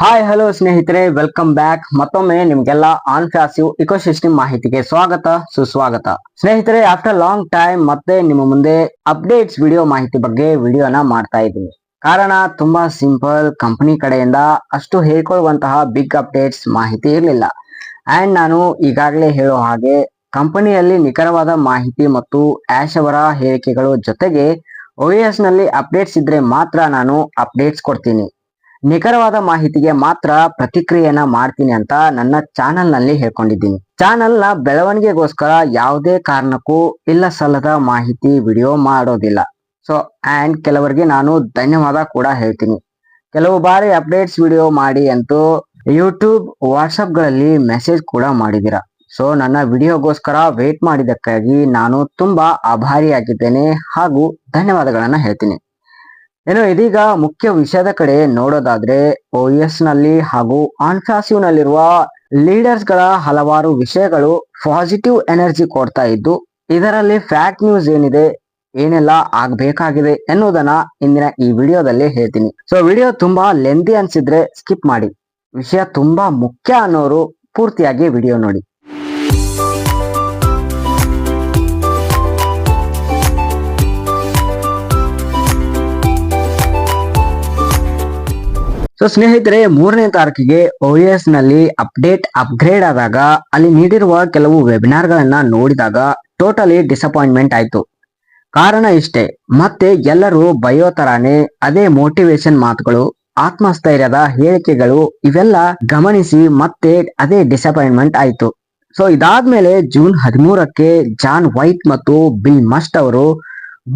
Hi hello ಸ್ನೇಹಿತರೆ welcome back ಮತ್ತೊಮ್ಮೆ ನಿಮ್ಗೆಲ್ಲ ಆನ್ ಫ್ಯಾಸಿವ್ ಇಕೋಸಿಸ್ಟಮ್ ಮಾಹಿತಿಗೆ ಸ್ವಾಗತ, ಸುಸ್ವಾಗತ. ಸ್ನೇಹಿತರೆ ಆಫ್ಟರ್ ಲಾಂಗ್ ಟೈಮ್ ಮತ್ತೆ ನಿಮ್ಮ ಮುಂದೆ ಅಪ್ಡೇಟ್ಸ್ ವಿಡಿಯೋ ಮಾಹಿತಿ ಬಗ್ಗೆ ವಿಡಿಯೋನ ಮಾಡ್ತಾ ಇದ್ದೀನಿ. ಕಾರಣ, ತುಂಬಾ ಸಿಂಪಲ್ ಕಂಪನಿ ಕಡೆಯಿಂದ ಅಷ್ಟು ಹೇಳ್ಕೊಳ್ಳುವಂತಹ ಬಿಗ್ ಅಪ್ಡೇಟ್ಸ್ ಮಾಹಿತಿ ಇರಲಿಲ್ಲ. ಅಂಡ್ ನಾನು ಈಗಾಗಲೇ ಹೇಳೋ ಹಾಗೆ ಕಂಪನಿಯಲ್ಲಿ ನಿಖರವಾದ ಮಾಹಿತಿ ಮತ್ತು ಆಶ್ ಅವರ ಹೇಳಿಕೆಗಳು ಜೊತೆಗೆ ಓಎಸ್ನಲ್ಲಿ ಅಪ್ಡೇಟ್ಸ್ ಇದ್ರೆ ಮಾತ್ರ ನಾನು ಅಪ್ಡೇಟ್ಸ್ ಕೊಡ್ತೀನಿ. ನಿಖರವಾದ ಮಾಹಿತಿಗೆ ಮಾತ್ರ ಪ್ರತಿಕ್ರಿಯೆಯನ್ನ ಮಾಡ್ತೀನಿ ಅಂತ ನನ್ನ ಚಾನೆಲ್ನಲ್ಲಿ ಹೇಳ್ಕೊಂಡಿದ್ದೀನಿ. ಚಾನೆಲ್ನ ಬೆಳವಣಿಗೆಗೋಸ್ಕರ ಯಾವುದೇ ಕಾರಣಕ್ಕೂ ಇಲ್ಲ ಸಲ್ಲದ ಮಾಹಿತಿ ವಿಡಿಯೋ ಮಾಡೋದಿಲ್ಲ. ಸೊ ಅಂಡ್ ಕೆಲವರಿಗೆ ನಾನು ಧನ್ಯವಾದ ಕೂಡ ಹೇಳ್ತೀನಿ. ಕೆಲವು ಬಾರಿ ಅಪ್ಡೇಟ್ಸ್ ವಿಡಿಯೋ ಮಾಡಿ ಅಂತೂ ಯೂಟ್ಯೂಬ್ ವಾಟ್ಸಪ್ಗಳಲ್ಲಿ ಮೆಸೇಜ್ ಕೂಡ ಮಾಡಿದ್ದೀರಾ ಸೊ ನನ್ನ ವಿಡಿಯೋಗೋಸ್ಕರ ವೇಟ್ ಮಾಡಿದ್ದಕ್ಕಾಗಿ ನಾನು ತುಂಬಾ ಆಭಾರಿಯಾಗಿದ್ದೇನೆ ಹಾಗೂ ಧನ್ಯವಾದಗಳನ್ನ ಹೇಳ್ತೀನಿ. ಏನು, ಇದೀಗ ಮುಖ್ಯ ವಿಷಯದ ಕಡೆ ನೋಡೋದಾದ್ರೆ ಎಸ್ನಲ್ಲಿ ಹಾಗೂ ಆನ್ಫಾಸಿವ್ ನಲ್ಲಿರುವ ಲೀಡರ್ಸ್ಗಳ ಹಲವಾರು ವಿಷಯಗಳು ಪಾಸಿಟಿವ್ ಎನರ್ಜಿ ಕೊಡ್ತಾ ಇದ್ದು, ಇದರಲ್ಲಿ ಫ್ಯಾಕ್ಟ್ ನ್ಯೂಸ್ ಏನಿದೆ, ಏನೆಲ್ಲ ಆಗ್ಬೇಕಾಗಿದೆ ಎನ್ನುವುದನ್ನ ಇಂದಿನ ಈ ವಿಡಿಯೋದಲ್ಲಿ ಹೇಳ್ತೀನಿ. ಸೊ, ವಿಡಿಯೋ ತುಂಬಾ ಲೆಂದಿ ಅನ್ಸಿದ್ರೆ ಸ್ಕಿಪ್ ಮಾಡಿ. ವಿಷಯ ತುಂಬಾ ಮುಖ್ಯ ಅನ್ನೋರು ಪೂರ್ತಿಯಾಗಿ ವಿಡಿಯೋ ನೋಡಿ. ಸೊ ಸ್ನೇಹಿತರೆ, ಮೂರನೇ ತಾರೀಕಿಗೆ ಎಸ್ನಲ್ಲಿ ಅಪ್ಡೇಟ್ ಅಪ್ಗ್ರೇಡ್ ಆದಾಗ ಅಲ್ಲಿ ನೀಡಿರುವ ಕೆಲವು ವೆಬಿನಾರ್ ಗಳನ್ನ ನೋಡಿದಾಗ ಟೋಟಲಿ ಡಿಸಪಾಯಿಂಟ್ಮೆಂಟ್ ಆಯ್ತು. ಕಾರಣ ಇಷ್ಟೇ, ಮತ್ತೆ ಎಲ್ಲರೂ ಬಯೋ ತರಾನೇ ಅದೇ ಮೋಟಿವೇಶನ್ ಮಾತುಗಳು, ಆತ್ಮಸ್ಥೈರ್ಯದ ಹೇಳಿಕೆಗಳು ಇವೆಲ್ಲ ಗಮನಿಸಿ ಮತ್ತೆ ಅದೇ ಡಿಸಪಾಯಿಂಟ್ಮೆಂಟ್ ಆಯ್ತು. ಸೊ ಇದಾದ್ಮೇಲೆ ಜೂನ್ ಹದಿಮೂರಕ್ಕೆ ಜಾನ್ ವೈಟ್ ಮತ್ತು ಬಿಲ್ ಮಸ್ಟ್ ಅವರು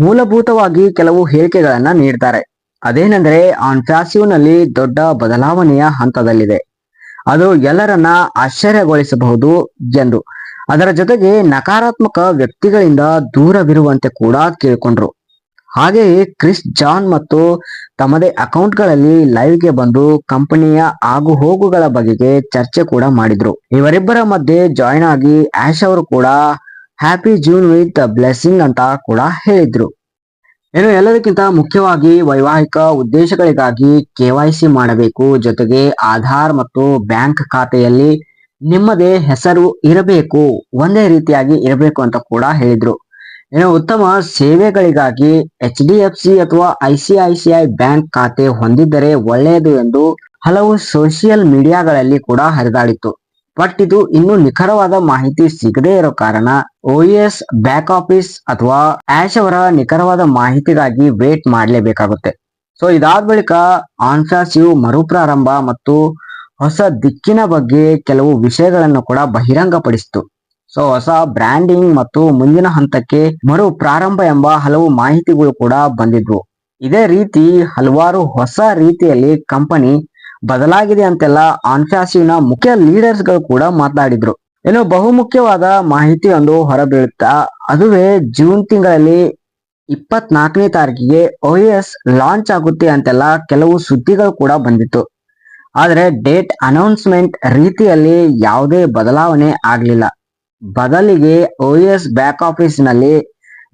ಮೂಲಭೂತವಾಗಿ ಕೆಲವು ಹೇಳಿಕೆಗಳನ್ನ ನೀಡ್ತಾರೆ. ಅದೇನೆಂದ್ರೆ ಆನ್ ಫ್ಯಾಸಿವ್ನಲ್ಲಿ ದೊಡ್ಡ ಬದಲಾವಣೆಯ ಹಂತದಲ್ಲಿದೆ. ಅದು ಎಲ್ಲರನ್ನ ಆಶ್ಚರ್ಯಗೊಳಿಸಬಹುದು ಎಂದು. ಅದರ ಜೊತೆಗೆ ನಕಾರಾತ್ಮಕ ವ್ಯಕ್ತಿಗಳಿಂದ ದೂರವಿರುವಂತೆ ಕೂಡ ಕೇಳಿಕೊಂಡ್ರು. ಹಾಗೆಯೇ ಕ್ರಿಸ್ ಜಾನ್ ಮತ್ತು ತಮ್ಮದೇ ಅಕೌಂಟ್ಗಳಲ್ಲಿ ಲೈವ್ಗೆ ಬಂದು ಕಂಪನಿಯ ಆಗು ಹೋಗುಗಳ ಬಗೆಗೆ ಚರ್ಚೆ ಕೂಡ ಮಾಡಿದ್ರು. ಇವರಿಬ್ಬರ ಮಧ್ಯೆ ಜಾಯಿನ್ ಆಗಿ ಆಶ್ ಅವರು ಕೂಡ ಹ್ಯಾಪಿ ಜೂನ್ ವಿತ್ ಬ್ಲೆಸ್ಸಿಂಗ್ ಅಂತ ಕೂಡ ಹೇಳಿದ್ರು. ಇನ್ನು ಎಲ್ಲದಕ್ಕಿಂತ ಮುಖ್ಯವಾಗಿ ವೈವಾಹಿಕ ಉದ್ದೇಶಗಳಿಗಾಗಿ ಕೆವೈಸಿ ಮಾಡಬೇಕು. ಜೊತೆಗೆ ಆಧಾರ್ ಮತ್ತು ಬ್ಯಾಂಕ್ ಖಾತೆಯಲ್ಲಿ ನಿಮ್ಮದೇ ಹೆಸರು ಇರಬೇಕು. ಒಂದೇ ರೀತಿಯಾಗಿ ಇರಬೇಕು ಅಂತ ಕೂಡ ಹೇಳಿದ್ರು. ಇನ್ನು ಉತ್ತಮ ಸೇವೆಗಳಿಗಾಗಿ ಎಚ್ ಡಿ ಸಿ ಅಥವಾ I C I C I bank ಖಾತೆ ಹೊಂದಿದ್ದರೆ ಒಳ್ಳೆಯದು ಎಂದು ಹಲವು ಸೋಷಿಯಲ್ ಮೀಡಿಯಾಗಳಲ್ಲಿ ಕೂಡ ಹರಿದಾಡಿತ್ತು. ಬಟ್ ಇದು ಇನ್ನು ನಿಖರವಾದ ಮಾಹಿತಿ ಸಿಗದೇ ಇರೋ ಕಾರಣ ಓಎಸ್ ಬ್ಯಾಕ್ ಆಫೀಸ್ ಅಥವಾ ಆಶ್ ಅವರ ನಿಖರವಾದ ಮಾಹಿತಿಗಾಗಿ ವೇಟ್ ಮಾಡಲೇಬೇಕಾಗುತ್ತೆ. ಸೊ ಇದಾದ ಬಳಿಕ ಆನ್ಫಾಸಿವ್ ಮರುಪ್ರಾರಂಭ ಮತ್ತು ಹೊಸ ದಿಕ್ಕಿನ ಬಗ್ಗೆ ಕೆಲವು ವಿಷಯಗಳನ್ನು ಕೂಡ ಬಹಿರಂಗಪಡಿಸಿತು. ಸೊ ಹೊಸ ಬ್ರ್ಯಾಂಡಿಂಗ್ ಮತ್ತು ಮುಂದಿನ ಹಂತಕ್ಕೆ ಮರು ಪ್ರಾರಂಭ ಎಂಬ ಹಲವು ಮಾಹಿತಿಗಳು ಕೂಡ ಬಂದಿದ್ವು. ಇದೇ ರೀತಿ ಹಲವಾರು ಹೊಸ ರೀತಿಯಲ್ಲಿ ಕಂಪನಿ ಬದಲಾಗಿದೆ ಅಂತೆಲ್ಲ ಆನ್ಫ್ಯಾಸಿವ್ನ ಮುಖ್ಯ ಲೀಡರ್ಸ್ಗಳು ಕೂಡ ಮಾತನಾಡಿದ್ರು. ಏನು ಬಹುಮುಖ್ಯವಾದ ಮಾಹಿತಿ ಒಂದು ಹೊರಬೀಳುತ್ತಾ, ಅದುವೇ ಜೂನ್ ತಿಂಗಳಲ್ಲಿ ಇಪ್ಪತ್ನಾಲ್ಕನೇ ತಾರೀಕಿಗೆ ಎಸ್ ಲಾಂಚ್ ಆಗುತ್ತೆ ಅಂತೆಲ್ಲ ಕೆಲವು ಸುದ್ದಿಗಳು ಕೂಡ ಬಂದಿತ್ತು. ಆದರೆ ಡೇಟ್ ಅನೌನ್ಸ್ಮೆಂಟ್ ರೀತಿಯಲ್ಲಿ ಯಾವುದೇ ಬದಲಾವಣೆ ಆಗಲಿಲ್ಲ. ಬದಲಿಗೆ ಎಸ್ ಬ್ಯಾಕ್ ಆಫೀಸ್ನಲ್ಲಿ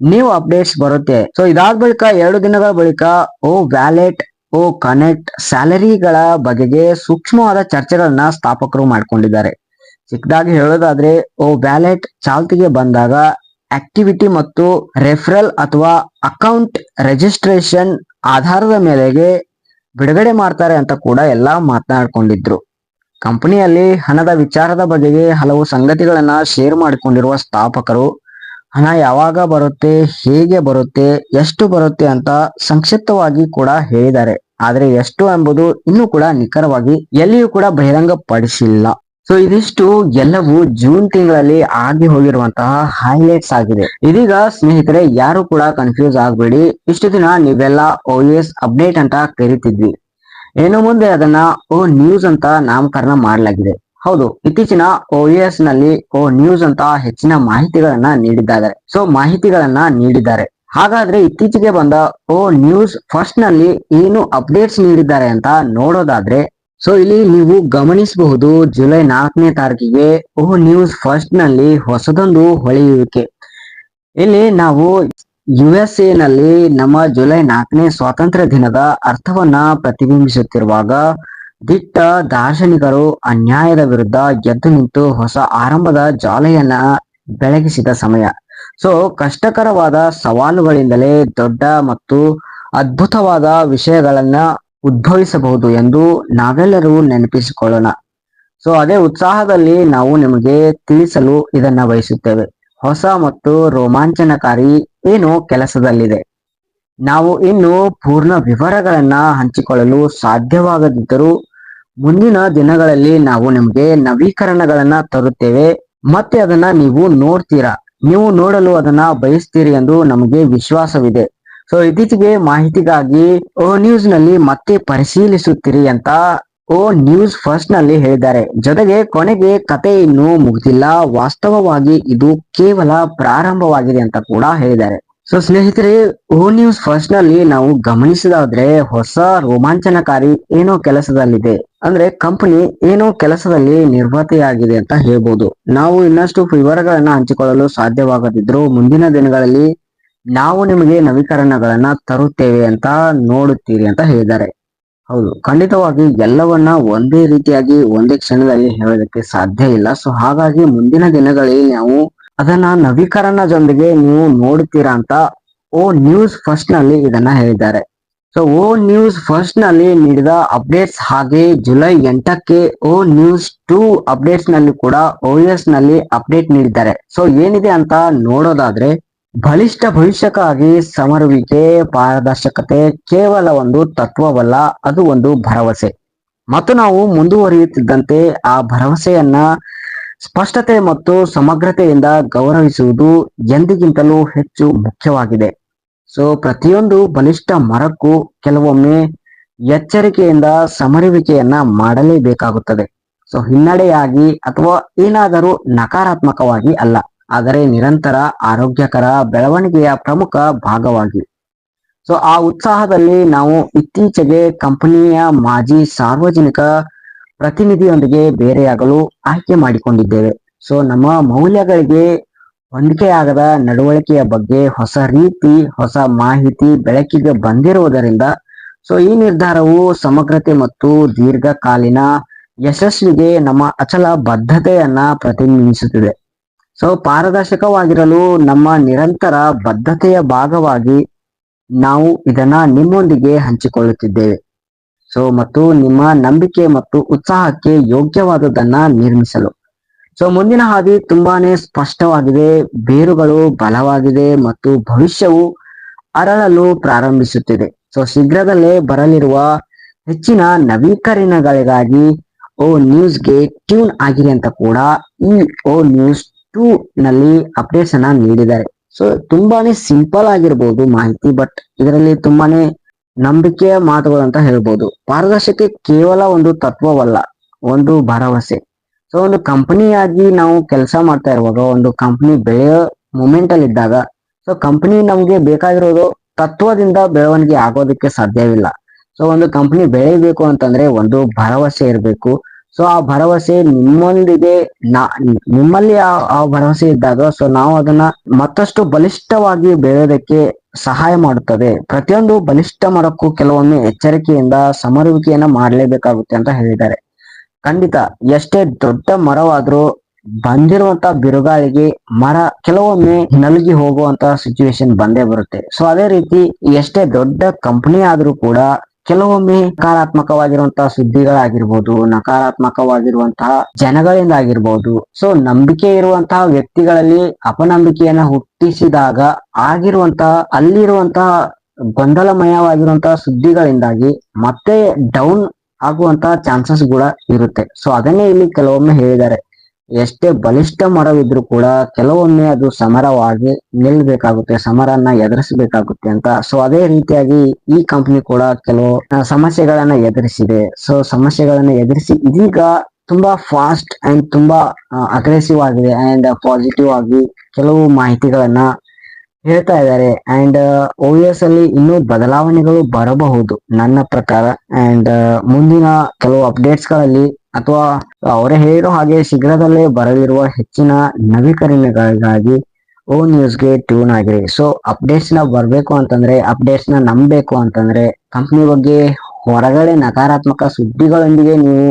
ನ್ಯೂ ಅಪ್ಡೇಟ್ಸ್ ಬರುತ್ತೆ. ಸೊ ಇದಾದ ಬಳಿಕ ಎರಡು ದಿನಗಳ ಬಳಿಕ ಓ ವ್ಯಾಲೆಟ್ ಓ ಕನೆಕ್ಟ್ ಸ್ಯಾಲರಿಗಳ ಬಗೆಗೆ ಸೂಕ್ಷ್ಮವಾದ ಚರ್ಚೆಗಳನ್ನ ಸ್ಥಾಪಕರು ಮಾಡಿಕೊಂಡಿದ್ದಾರೆ. ಚಿಕ್ಕದಾಗಿ ಹೇಳೋದಾದ್ರೆ, ಓ ವ್ಯಾಲೆಟ್ ಚಾಲ್ತಿಗೆ ಬಂದಾಗ ಆಕ್ಟಿವಿಟಿ ಮತ್ತು ರೆಫರಲ್ ಅಥವಾ ಅಕೌಂಟ್ ರಿಜಿಸ್ಟ್ರೇಷನ್ ಆಧಾರದ ಮೇಲೆಗೆ ಬಿಡುಗಡೆ ಮಾಡ್ತಾರೆ ಅಂತ ಕೂಡ ಎಲ್ಲಾ ಮಾತನಾಡ್ಕೊಂಡಿದ್ರು. ಕಂಪನಿಯಲ್ಲಿ ಹಣದ ವಿಚಾರದ ಬಗೆಗೆ ಹಲವು ಸಂಗತಿಗಳನ್ನ ಶೇರ್ ಮಾಡಿಕೊಂಡಿರುವ ಸ್ಥಾಪಕರು ಹಣ ಯಾವಾಗ ಬರುತ್ತೆ, ಹೇಗೆ ಬರುತ್ತೆ, ಎಷ್ಟು ಬರುತ್ತೆ ಅಂತ ಸಂಕ್ಷಿಪ್ತವಾಗಿ ಕೂಡ ಹೇಳಿದ್ದಾರೆ. ಆದ್ರೆ ಎಷ್ಟು ಎಂಬುದು ಇನ್ನೂ ಕೂಡ ನಿಖರವಾಗಿ ಎಲ್ಲಿಯೂ ಕೂಡ ಬಹಿರಂಗ ಪಡಿಸಿಲ್ಲ ಸೊ ಇದಿಷ್ಟು ಎಲ್ಲವೂ ಜೂನ್ ತಿಂಗಳಲ್ಲಿ ಆಗಿ ಹೋಗಿರುವಂತಹ ಹೈಲೈಟ್ಸ್ ಆಗಿದೆ. ಇದೀಗ ಸ್ನೇಹಿತರೆ, ಯಾರು ಕೂಡ ಕನ್ಫ್ಯೂಸ್ ಆಗ್ಬೇಡಿ. ಇಷ್ಟು ದಿನ ನೀವೆಲ್ಲ ಓ ಅಪ್ಡೇಟ್ ಅಂತ ಕರಿತಿದ್ವಿ. ಏನು ಮುಂದೆ ಅದನ್ನ, ಓ ನ್ಯೂಸ್ ಅಂತ ನಾಮಕರಣ ಮಾಡಲಾಗಿದೆ. ಹೌದು, ಇತ್ತೀಚಿನ ಎಸ್ನಲ್ಲಿ ಓ ನ್ಯೂಸ್ ಅಂತ ಹೆಚ್ಚಿನ ಮಾಹಿತಿಗಳನ್ನ ನೀಡಿದ್ದಾರೆ. ಸೊ ಮಾಹಿತಿಗಳನ್ನ ನೀಡಿದ್ದಾರೆ. ಹಾಗಾದ್ರೆ ಇತ್ತೀಚೆಗೆ ಬಂದ ಓ ನ್ಯೂಸ್ ಫಸ್ಟ್ನಲ್ಲಿ ಏನು ಅಪ್ಡೇಟ್ಸ್ ನೀಡಿದ್ದಾರೆ ಅಂತ ನೋಡೋದಾದ್ರೆ ಸೊ ಇಲ್ಲಿ ನೀವು ಗಮನಿಸಬಹುದು ಜುಲೈ ನಾಲ್ಕನೇ ತಾರೀಕಿಗೆ ಓ ನ್ಯೂಸ್ ಫಸ್ಟ್ನಲ್ಲಿ ಹೊಸದೊಂದು ಹೊಳೆಯುವಿಕೆ. ಇಲ್ಲಿ ನಾವು ಯು ಎಸ್ ಎ ನಲ್ಲಿ ನಮ್ಮ ಜುಲೈ ನಾಲ್ಕನೇ ಸ್ವಾತಂತ್ರ್ಯ ದಿನದ ಅರ್ಥವನ್ನ ಪ್ರತಿಬಿಂಬಿಸುತ್ತಿರುವಾಗ ದಿಟ್ಟ ದಾರ್ಶನಿಕರು ಅನ್ಯಾಯದ ವಿರುದ್ಧ ಎದ್ದು ನಿಂತು ಹೊಸ ಆರಂಭದ ಜಾಲೆಯನ್ನ ಬೆಳಗಿಸಿದ ಸಮಯ. ಸೊ ಕಷ್ಟಕರವಾದ ಸವಾಲುಗಳಿಂದಲೇ ದೊಡ್ಡ ಮತ್ತು ಅದ್ಭುತವಾದ ವಿಷಯಗಳನ್ನ ಉದ್ಭವಿಸಬಹುದು ಎಂದು ನಾವೆಲ್ಲರೂ ನೆನಪಿಸಿಕೊಳ್ಳೋಣ. ಸೊ ಅದೇ ಉತ್ಸಾಹದಲ್ಲಿ ನಾವು ನಿಮಗೆ ತಿಳಿಸಲು ಇದನ್ನ ಬಯಸುತ್ತೇವೆ. ಹೊಸ ಮತ್ತು ರೋಮಾಂಚನಕಾರಿ ಏನು ಕೆಲಸದಲ್ಲಿದೆ? ನಾವು ಇನ್ನು ಪೂರ್ಣ ವಿವರಗಳನ್ನ ಹಂಚಿಕೊಳ್ಳಲು ಸಾಧ್ಯವಾಗದಿದ್ದರೂ ಮುಂದಿನ ದಿನಗಳಲ್ಲಿ ನಾವು ನಿಮಗೆ ನವೀಕರಣಗಳನ್ನ ತರುತ್ತೇವೆ. ಮತ್ತೆ ಅದನ್ನ ನೀವು ನೋಡ್ತೀರಾ? ನೀವು ನೋಡಲು ಅದನ್ನ ಬಯಸ್ತೀರಿ ಎಂದು ನಮಗೆ ವಿಶ್ವಾಸವಿದೆ. ಸೊ ಇತ್ತೀಚೆಗೆ ಮಾಹಿತಿಗಾಗಿ ಓ ನ್ಯೂಸ್ನಲ್ಲಿ ಮತ್ತೆ ಪರಿಶೀಲಿಸುತ್ತೀರಿ ಅಂತ ಓ ನ್ಯೂಸ್ ಫಸ್ಟ್ನಲ್ಲಿ ಹೇಳಿದ್ದಾರೆ. ಜೊತೆಗೆ ಕೊನೆಗೆ ಕತೆ ಇನ್ನೂ ಮುಗಿದಿಲ್ಲ. ವಾಸ್ತವವಾಗಿ ಇದು ಕೇವಲ ಪ್ರಾರಂಭವಾಗಿದೆ ಅಂತ ಕೂಡ ಹೇಳಿದ್ದಾರೆ. ಸೊ ಸ್ನೇಹಿತರೆ, ಓ ನ್ಯೂಸ್ ಫಸ್ಟ್ನಲ್ಲಿ ನಾವು ಗಮನಿಸಿದಾದ್ರೆ ಹೊಸ ರೋಮಾಂಚನಕಾರಿ ಏನೋ ಕೆಲಸದಲ್ಲಿದೆ. ಅಂದ್ರೆ ಕಂಪನಿ ಏನೋ ಕೆಲಸದಲ್ಲಿ ನಿರ್ವತೆಯಾಗಿದೆ ಅಂತ ಹೇಳ್ಬೋದು. ನಾವು ಇನ್ನಷ್ಟು ವಿವರಗಳನ್ನ ಹಂಚಿಕೊಳ್ಳಲು ಸಾಧ್ಯವಾಗದಿದ್ರು ಮುಂದಿನ ದಿನಗಳಲ್ಲಿ ನಾವು ನಿಮಗೆ ನವೀಕರಣಗಳನ್ನ ತರುತ್ತೇವೆ ಅಂತ ನೋಡುತ್ತೀರಿ ಅಂತ ಹೇಳಿದ್ದಾರೆ. ಹೌದು, ಖಂಡಿತವಾಗಿ ಎಲ್ಲವನ್ನ ಒಂದೇ ರೀತಿಯಾಗಿ ಒಂದೇ ಕ್ಷಣದಲ್ಲಿ ಹೇಳೋದಕ್ಕೆ ಸಾಧ್ಯ ಇಲ್ಲ. ಸೊ ಹಾಗಾಗಿ ಮುಂದಿನ ದಿನಗಳಲ್ಲಿ ನಾವು ಅದನ್ನ ನವೀಕರಣದೊಂದಿಗೆ ನೀವು ನೋಡುತ್ತೀರಾ ಅಂತ ಓ ನ್ಯೂಸ್ ಫಸ್ಟ್ನಲ್ಲಿ ಇದನ್ನ ಹೇಳಿದ್ದಾರೆ. ಸೊ ಓ ನ್ಯೂಸ್ ಫಸ್ಟ್ನಲ್ಲಿ ನೀಡಿದ ಅಪ್ಡೇಟ್ಸ್ ಹಾಗೆ ಜುಲೈ ಎಂಟಕ್ಕೆ ಓ ನ್ಯೂಸ್ ಟೂ ಅಪ್ಡೇಟ್ಸ್ನಲ್ಲಿ ಕೂಡ ಓ ಎಸ್ನಲ್ಲಿ ಅಪ್ಡೇಟ್ ನೀಡಿದ್ದಾರೆ. ಸೊ ಏನಿದೆ ಅಂತ ನೋಡೋದಾದ್ರೆ, ಬಲಿಷ್ಠ ಭವಿಷ್ಯಕ್ಕಾಗಿ ಸಮರುವಿಕೆ ಪಾರದರ್ಶಕತೆ ಕೇವಲ ಒಂದು ತತ್ವವಲ್ಲ, ಅದು ಒಂದು ಭರವಸೆ. ಮತ್ತು ನಾವು ಮುಂದುವರಿಯುತ್ತಿದ್ದಂತೆ ಆ ಭರವಸೆಯನ್ನ ಸ್ಪಷ್ಟತೆ ಮತ್ತು ಸಮಗ್ರತೆಯಿಂದ ಗೌರವಿಸುವುದು ಎಂದಿಗಿಂತಲೂ ಹೆಚ್ಚು ಮುಖ್ಯವಾಗಿದೆ. ಸೊ ಪ್ರತಿಯೊಂದು ಬಲಿಷ್ಠ ಮರಕ್ಕೂ ಕೆಲವೊಮ್ಮೆ ಎಚ್ಚರಿಕೆಯಿಂದ ಸಮರುವಿಕೆಯನ್ನ ಮಾಡಲೇಬೇಕಾಗುತ್ತದೆ. ಸೊ ಹಿನ್ನಡೆಯಾಗಿ ಅಥವಾ ಏನಾದರೂ ನಕಾರಾತ್ಮಕವಾಗಿ ಅಲ್ಲ, ಆದರೆ ನಿರಂತರ ಆರೋಗ್ಯಕರ ಬೆಳವಣಿಗೆಯ ಪ್ರಮುಖ ಭಾಗವಾಗಿ. ಸೊ ಆ ಉತ್ಸಾಹದಲ್ಲಿ ನಾವು ಇತ್ತೀಚೆಗೆ ಕಂಪನಿಯ ಮಾಜಿ ಸಾರ್ವಜನಿಕ ಪ್ರತಿನಿಧಿಯೊಂದಿಗೆ ಬೇರೆಯಾಗಲು ಆಯ್ಕೆ ಮಾಡಿಕೊಂಡಿದ್ದೇವೆ. ಸೊ ನಮ್ಮ ಮೌಲ್ಯಗಳಿಗೆ ಹೊಂದಿಕೆಯಾಗದ ನಡವಳಿಕೆಯ ಬಗ್ಗೆ ಹೊಸ ರೀತಿ, ಹೊಸ ಮಾಹಿತಿ ಬೆಳಕಿಗೆ ಬಂದಿರುವುದರಿಂದ ಸೊ ಈ ನಿರ್ಧಾರವು ಸಮಗ್ರತೆ ಮತ್ತು ದೀರ್ಘಕಾಲೀನ ಯಶಸ್ವಿಗೆ ನಮ್ಮ ಅಚಲ ಬದ್ಧತೆಯನ್ನ ಪ್ರತಿಬಿಂಬಿಸುತ್ತಿದೆ. ಸೊ ಪಾರದರ್ಶಕವಾಗಿರಲು ನಮ್ಮ ನಿರಂತರ ಬದ್ಧತೆಯ ಭಾಗವಾಗಿ ನಾವು ಇದನ್ನ ನಿಮ್ಮೊಂದಿಗೆ ಹಂಚಿಕೊಳ್ಳುತ್ತಿದ್ದೇವೆ. ಸೊ ಮತ್ತು ನಿಮ್ಮ ನಂಬಿಕೆ ಮತ್ತು ಉತ್ಸಾಹಕ್ಕೆ ಯೋಗ್ಯವಾದದನ್ನ ನಿರ್ಮಿಸಲು. ಸೊ ಮುಂದಿನ ಹಾದಿ ತುಂಬಾನೇ ಸ್ಪಷ್ಟವಾಗಿದೆ, ಬೇರುಗಳು ಬಲವಾಗಿದೆ ಮತ್ತು ಭವಿಷ್ಯವು ಅರಳಲು ಪ್ರಾರಂಭಿಸುತ್ತಿದೆ. ಸೊ ಶೀಘ್ರದಲ್ಲೇ ಬರಲಿರುವ ಹೆಚ್ಚಿನ ನವೀಕರಣಗಳಿಗಾಗಿ ಓ ನ್ಯೂಸ್ಗೆ ಟ್ಯೂನ್ ಆಗಿದೆ ಅಂತ ಕೂಡ ಈ ಓ ನ್ಯೂಸ್ ಟೂ ನಲ್ಲಿ ಅಪ್ಡೇಟ್ಸ್ ಅನ್ನ ನೀಡಿದ್ದಾರೆ. ಸೊ ತುಂಬಾನೇ ಸಿಂಪಲ್ ಆಗಿರ್ಬೋದು ಮಾಹಿತಿ ಬಟ್ ಇದರಲ್ಲಿ ತುಂಬಾನೇ ನಂಬಿಕೆಯ ಮಾತುಗಳು ಅಂತ ಹೇಳ್ಬೋದು. ಪಾರದರ್ಶಕತೆ ಕೇವಲ ಒಂದು ತತ್ವವಲ್ಲ, ಒಂದು ಭರವಸೆ. ಸೊ ಒಂದು ಕಂಪನಿಯಾಗಿ ನಾವು ಕೆಲಸ ಮಾಡ್ತಾ ಇರುವಾಗ ಒಂದು ಕಂಪನಿ ಬೆಳೆಯೋ ಮೂಮೆಂಟ್ ಅಲ್ಲಿ ಇದ್ದಾಗ ಸೊ ಕಂಪನಿ ನಮ್ಗೆ ಬೇಕಾಗಿರೋದು ತತ್ವದಿಂದ ಬೆಳವಣಿಗೆ ಆಗೋದಕ್ಕೆ ಸಾಧ್ಯವಿಲ್ಲ. ಸೊ ಒಂದು ಕಂಪನಿ ಬೆಳಿಬೇಕು ಅಂತಂದ್ರೆ ಒಂದು ಭರವಸೆ ಇರಬೇಕು. ಸೊ ಆ ಭರವಸೆ ನಿಮ್ಮೊಂದಿಗೆ ನಾ, ನಿಮ್ಮಲ್ಲಿ ಆ ಭರವಸೆ ಇದ್ದಾಗ ಸೊ ನಾವು ಅದನ್ನ ಮತ್ತಷ್ಟು ಬಲಿಷ್ಠವಾಗಿ ಬೆಳೆಯೋದಕ್ಕೆ ಸಹಾಯ ಮಾಡುತ್ತದೆ. ಪ್ರತಿಯೊಂದು ಬಲಿಷ್ಠ ಮರಕ್ಕೂ ಕೆಲವೊಮ್ಮೆ ಎಚ್ಚರಿಕೆಯಿಂದ, ಸಮರುವಿಕೆಯನ್ನ ಮಾಡಲೇಬೇಕಾಗುತ್ತೆ ಅಂತ ಹೇಳಿದ್ದಾರೆ. ಖಂಡಿತ ಎಷ್ಟೇ ದೊಡ್ಡ ಮರವಾದ್ರೂ ಬಂದಿರುವಂತ ಬಿರುಗಾಳಿಗೆ ಮರ ಕೆಲವೊಮ್ಮೆ ನಲುಗಿ ಹೋಗುವಂತ ಸಿಚುವೇಶನ್ ಬಂದೇ ಬರುತ್ತೆ. ಸೊ ಅದೇ ರೀತಿ ಎಷ್ಟೇ ದೊಡ್ಡ ಕಂಪನಿ ಆದ್ರೂ ಕೂಡ ಕೆಲವೊಮ್ಮೆ ನಕಾರಾತ್ಮಕವಾಗಿರುವಂತಹ ಸುದ್ದಿಗಳಾಗಿರ್ಬೋದು ನಕಾರಾತ್ಮಕವಾಗಿರುವಂತಹ ಜನಗಳಿಂದ ಆಗಿರ್ಬೋದು ಸೊ ನಂಬಿಕೆ ಇರುವಂತಹ ವ್ಯಕ್ತಿಗಳಲ್ಲಿ ಅಪನಂಬಿಕೆಯನ್ನ ಹುಟ್ಟಿಸಿದಾಗ ಆಗಿರುವಂತಹ ಅಲ್ಲಿರುವಂತಹ ಗೊಂದಲಮಯವಾಗಿರುವಂತಹ ಸುದ್ದಿಗಳಿಂದಾಗಿ ಮತ್ತೆ ಡೌನ್ ಆಗುವಂತಹ ಚಾನ್ಸಸ್ ಕೂಡ ಇರುತ್ತೆ. ಸೊ ಅದನ್ನೇ ಇಲ್ಲಿ ಕೆಲವೊಮ್ಮೆ ಹೇಳಿದ್ದಾರೆ. ಎಷ್ಟೇ ಬಲಿಷ್ಠ ಮರವಿದ್ರು ಕೂಡ ಕೆಲವೊಮ್ಮೆ ಅದು ಸಮರವಾಗಿ ನಿಲ್ಬೇಕಾಗುತ್ತೆ, ಸಮರನ್ನ ಎದುರಿಸಬೇಕಾಗುತ್ತೆ ಅಂತ. ಸೊ ಅದೇ ರೀತಿಯಾಗಿ ಈ ಕಂಪನಿ ಕೂಡ ಕೆಲವು ಸಮಸ್ಯೆಗಳನ್ನ ಎದುರಿಸಿದೆ. ಸೊ ಸಮಸ್ಯೆಗಳನ್ನ ಎದುರಿಸಿ ಇದೀಗ ತುಂಬಾ ಫಾಸ್ಟ್ ಅಂಡ್ ತುಂಬಾ ಅಗ್ರೆಸಿವ್ ಆಗಿದೆ ಅಂಡ್ ಪಾಸಿಟಿವ್ ಆಗಿ ಕೆಲವು ಮಾಹಿತಿಗಳನ್ನ ಹೇಳ್ತಾ ಇದ್ದಾರೆ. ಅಂಡ್ ಓ ಎಸ್ ಅಲ್ಲಿ ಇನ್ನೂ ಬದಲಾವಣೆಗಳು ಬರಬಹುದು ನನ್ನ ಪ್ರಕಾರ. ಅಂಡ್ ಮುಂದಿನ ಕೆಲವು ಅಪ್ಡೇಟ್ಸ್ಗಳಲ್ಲಿ ಅಥವಾ ಅವರೇ ಹೇಳಿರೋ ಹಾಗೆ ಶೀಘ್ರದಲ್ಲೇ ಬರಲಿರುವ ಹೆಚ್ಚಿನ ನವೀಕರಣಗಳಿಗಾಗಿ ಓ ನ್ಯೂಸ್ಗೆ ಟ್ಯೂನ್ ಆಗಿರಿ. ಸೊ ಅಪ್ಡೇಟ್ಸ್ನ ಬರಬೇಕು ಅಂತಂದ್ರೆ ಅಪ್ಡೇಟ್ಸ್ನ ನಂಬಬೇಕು ಅಂತಂದ್ರೆ ಕಂಪ್ನಿ ಬಗ್ಗೆ ಹೊರಗಡೆ ನಕಾರಾತ್ಮಕ ಸುದ್ದಿಗಳೊಂದಿಗೆ ನೀವು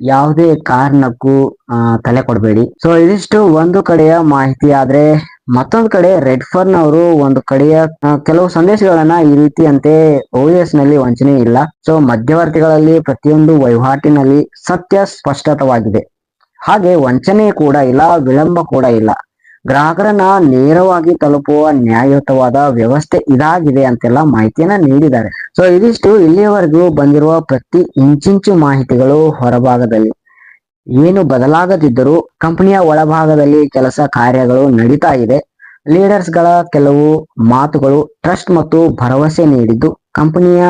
ಯಾವುದೇ ಕಾರಣಕ್ಕೂ ತಲೆ ಕೊಡಬೇಡಿ. ಸೊ ಇದಿಷ್ಟು ಒಂದು ಕಡೆಯ ಮಾಹಿತಿ. ಆದ್ರೆ ಮತ್ತೊಂದು ಕಡೆ ರೆಡ್ ಫರ್ನ್ ಅವರು ಒಂದು ಕಡೆಯ ಕೆಲವು ಸಂದೇಶಗಳನ್ನ ಈ ರೀತಿಯಂತೆ ಓಎಸ್ನಲ್ಲಿ ವಂಚನೆ ಇಲ್ಲ. ಸೊ ಮಧ್ಯವರ್ತಿಗಳಲ್ಲಿ ಪ್ರತಿಯೊಂದು ವಹಿವಾಟಿನಲ್ಲಿ ಸತ್ಯ ಸ್ಪಷ್ಟತವಾಗಿದೆ. ಹಾಗೆ ವಂಚನೆ ಕೂಡ ಇಲ್ಲ, ವಿಳಂಬ ಕೂಡ ಇಲ್ಲ. ಗ್ರಾಹಕರನ್ನ ನೇರವಾಗಿ ತಲುಪುವ ನ್ಯಾಯಯುತವಾದ ವ್ಯವಸ್ಥೆ ಇದಾಗಿದೆ ಅಂತೆಲ್ಲ ಮಾಹಿತಿಯನ್ನ ನೀಡಿದ್ದಾರೆ. ಸೊ ಇದಿಷ್ಟು ಇಲ್ಲಿಯವರೆಗೂ ಬಂದಿರುವ ಪ್ರತಿ ಇಂಚಿಂಚು ಮಾಹಿತಿಗಳು ಹೊರಭಾಗದಲ್ಲಿ. ಏನು ಬದಲಾಗದಿದ್ದರೂ ಕಂಪನಿಯ ಒಳಭಾಗದಲ್ಲಿ ಕೆಲಸ ಕಾರ್ಯಗಳು ನಡೀತಾ ಇದೆ. ಲೀಡರ್ಸ್ಗಳ ಕೆಲವು ಮಾತುಗಳು ಟ್ರಸ್ಟ್ ಮತ್ತು ಭರವಸೆ ನೀಡಿದ್ದು ಕಂಪನಿಯ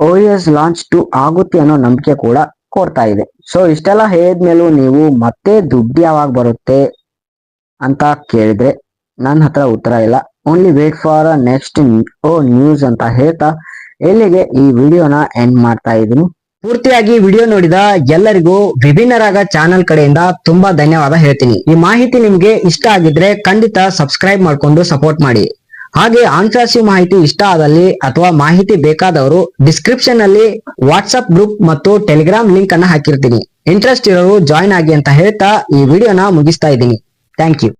ಓಎಸ್ ಲಾಂಚ್ ಟು ಆಗುತ್ತೆ ಅನ್ನೋ ನಂಬಿಕೆ ಕೂಡ ಕೊಡ್ತಾ ಇದೆ. ಸೊ, ಇಷ್ಟೆಲ್ಲ ಹೇಳಿದ್ಮೇಲೂ ನೀವು ಮತ್ತೆ ದುಡ್ಡು ಯಾವಾಗ ಬರುತ್ತೆ ಅಂತ ಕೇಳಿದ್ರೆ ನನ್ನ ಹತ್ರ ಉತ್ತರ ಇಲ್ಲ. Only wait for next O news ಅಂತ ಹೇಳ್ತಾ ಎಲ್ಲಿಗೆ ಈ ವಿಡಿಯೋನ ಎಂಡ್ ಮಾಡ್ತಾ ಇದ್ದೀನಿ. ಪೂರ್ತಿಯಾಗಿ ವಿಡಿಯೋ ನೋಡಿದ ಎಲ್ಲರಿಗೂ ವಿಭಿನ್ನರಾಗ ಚಾನೆಲ್ ಕಡೆಯಿಂದ ತುಂಬಾ ಧನ್ಯವಾದ ಹೇಳ್ತೀನಿ. ಈ ಮಾಹಿತಿ ನಿಮ್ಗೆ ಇಷ್ಟ ಆಗಿದ್ರೆ ಖಂಡಿತ ಸಬ್ಸ್ಕ್ರೈಬ್ ಮಾಡ್ಕೊಂಡು ಸಪೋರ್ಟ್ ಮಾಡಿ. ಹಾಗೆ ಆನ್ಸರ್ಸಿವ್ ಮಾಹಿತಿ ಇಷ್ಟ ಆದಲ್ಲಿ ಅಥವಾ ಮಾಹಿತಿ ಬೇಕಾದವರು ಡಿಸ್ಕ್ರಿಪ್ಷನ್ ಅಲ್ಲಿ ವಾಟ್ಸ್ಆಪ್ ಗ್ರೂಪ್ ಮತ್ತು ಟೆಲಿಗ್ರಾಮ್ ಲಿಂಕ್ ಅನ್ನ ಹಾಕಿರ್ತೀನಿ. ಇಂಟ್ರೆಸ್ಟ್ ಇರೋರು ಜಾಯಿನ್ ಆಗಿ ಅಂತ ಹೇಳ್ತಾ ಈ ವಿಡಿಯೋನ ಮುಗಿಸ್ತಾ ಇದ್ದೀನಿ. Thank you